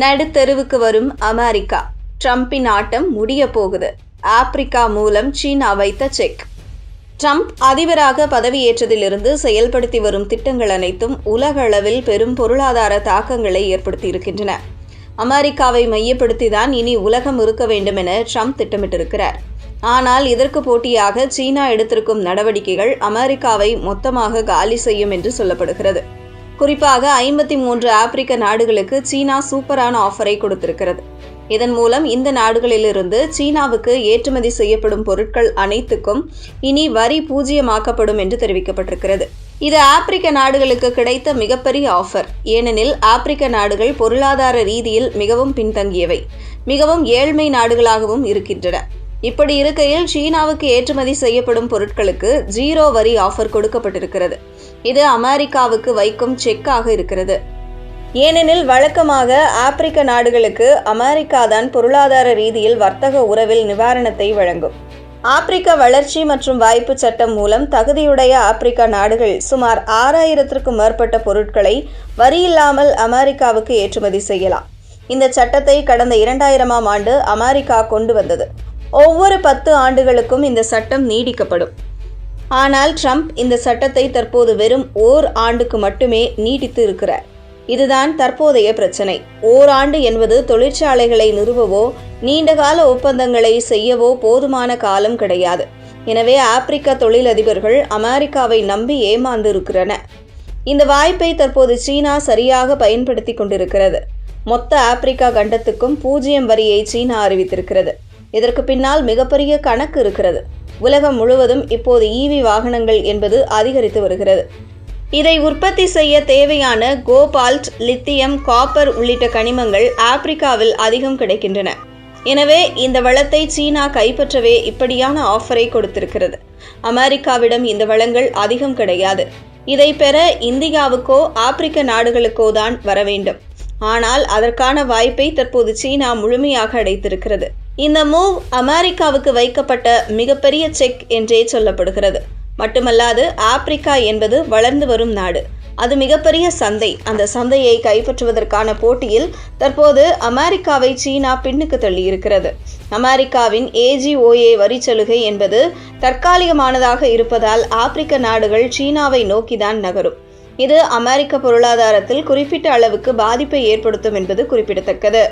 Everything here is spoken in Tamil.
நடுத்தெருவுக்கு வரும் அமெரிக்கா. ட்ரம்பின் ஆட்டம் முடிய போகுது. ஆப்பிரிக்கா மூலம் சீனா வைத்த செக். ட்ரம்ப் அதிபராக பதவியேற்றதிலிருந்து செயல்படுத்தி வரும் திட்டங்கள் அனைத்தும் உலக அளவில் பெரும் பொருளாதார தாக்கங்களை ஏற்படுத்தியிருக்கின்றன. அமெரிக்காவை மையப்படுத்திதான் இனி உலகம் இருக்க வேண்டும் என ட்ரம்ப் திட்டமிட்டிருக்கிறார். ஆனால் இதற்கு போட்டியாக சீனா எடுத்திருக்கும் நடவடிக்கைகள் அமெரிக்காவை மொத்தமாக காலி செய்யும் என்று சொல்லப்படுகிறது. குறிப்பாக ஐம்பத்தி மூன்று ஆப்பிரிக்க நாடுகளுக்கு சீனா சூப்பரான ஆஃபரை கொடுத்திருக்கிறது. இதன் மூலம் இந்த நாடுகளிலிருந்து சீனாவுக்கு ஏற்றுமதி செய்யப்படும் பொருட்கள் அனைத்துக்கும் இனி வரி பூஜ்ஜியமாக்கப்படும் என்று தெரிவிக்கப்பட்டிருக்கிறது. இது ஆப்பிரிக்க நாடுகளுக்கு கிடைத்த மிகப்பெரிய ஆஃபர். ஏனெனில் ஆப்பிரிக்க நாடுகள் பொருளாதார ரீதியில் மிகவும் பின்தங்கியவை. மிகவும் ஏழ்மை நாடுகளாகவும் இருக்கின்றன. இப்படி இருக்கையில் சீனாவுக்கு ஏற்றுமதி செய்யப்படும் பொருட்களுக்கு ஜீரோ வரி ஆஃபர் கொடுக்கப்பட்டிருக்கிறது. இது அமெரிக்காவுக்கு வைக்கும் செக்காக இருக்கிறது. ஏனெனில் வழக்கமாக ஆப்பிரிக்க நாடுகளுக்கு அமெரிக்கா தான் பொருளாதார ரீதியில் வர்த்தக உறவில் நிவாரணத்தை வழங்கும். ஆப்பிரிக்க வளர்ச்சி மற்றும் வாய்ப்பு சட்டம் மூலம் தகுதியுடைய ஆப்பிரிக்க நாடுகள் சுமார் ஆறாயிரத்திற்கும் மேற்பட்ட பொருட்களை வரியில்லாமல் அமெரிக்காவுக்கு ஏற்றுமதி செய்யலாம். இந்த சட்டத்தை கடந்த இரண்டாயிரமாம் ஆண்டு அமெரிக்கா கொண்டு வந்தது. ஒவ்வொரு பத்து ஆண்டுகளுக்கும் இந்த சட்டம் நீடிக்கப்படும். ஆனால் ட்ரம்ப் இந்த சட்டத்தை தற்போது வெறும் ஓர் ஆண்டுக்கு மட்டுமே நீட்டித்து இருக்கிறார் இதுதான் தற்போதைய பிரச்சனை. ஓராண்டு என்பது தொழிற்சாலைகளை நிறுவவோ நீண்டகால ஒப்பந்தங்களை செய்யவோ போதுமான காலம் கிடையாது. எனவே ஆப்பிரிக்க தொழிலதிபர்கள் அமெரிக்காவை நம்பி ஏமாந்து இருக்கிறன இந்த வாய்ப்பை தற்போது சீனா சரியாக பயன்படுத்தி கொண்டிருக்கிறது. மொத்த ஆப்பிரிக்கா கண்டத்துக்கும் பூஜ்ஜியம் வரியை சீனா அறிவித்திருக்கிறது. இதற்கு பின்னால் மிகப்பெரிய கணக்கு இருக்கிறது. உலகம் முழுவதும் இப்போது ஈவி வாகனங்கள் என்பது அதிகரித்து வருகிறது. இதை உற்பத்தி செய்ய தேவையான கோபால்ட் லித்தியம் காப்பர் உள்ளிட்ட கனிமங்கள் ஆப்பிரிக்காவில் அதிகம் கிடைக்கின்றன. எனவே இந்த வளத்தை சீனா கைப்பற்றவே இப்படியான ஆஃபரை கொடுத்திருக்கிறது. அமெரிக்காவிடம் இந்த வளங்கள் அதிகம் கிடையாது. இதை பெற இந்தியாவுக்கோ ஆப்பிரிக்க நாடுகளுக்கோ தான் வர வேண்டும். ஆனால் அதற்கான வாய்ப்பை தற்போது சீனா முழுமையாக அடைத்திருக்கிறது. இந்த மூவ் அமெரிக்காவுக்கு வைக்கப்பட்ட மிகப்பெரிய செக் என்றே சொல்லப்படுகிறது. மட்டுமல்லாது ஆப்பிரிக்கா என்பது வளர்ந்து வரும் நாடு. அது மிகப்பெரிய சந்தை. அந்த சந்தையை கைப்பற்றுவதற்கான போட்டியில் தற்போது அமெரிக்காவை சீனா பின்னுக்கு தள்ளியிருக்கிறது. அமெரிக்காவின் ஏஜிஓஏ வரி சலுகை என்பது தற்காலிகமானதாக இருப்பதால் ஆப்பிரிக்க நாடுகள் சீனாவை நோக்கிதான் நகரும். இது அமெரிக்க பொருளாதாரத்தில் குறிப்பிட்ட அளவுக்கு பாதிப்பை ஏற்படுத்தும் என்பது குறிப்பிடத்தக்கது.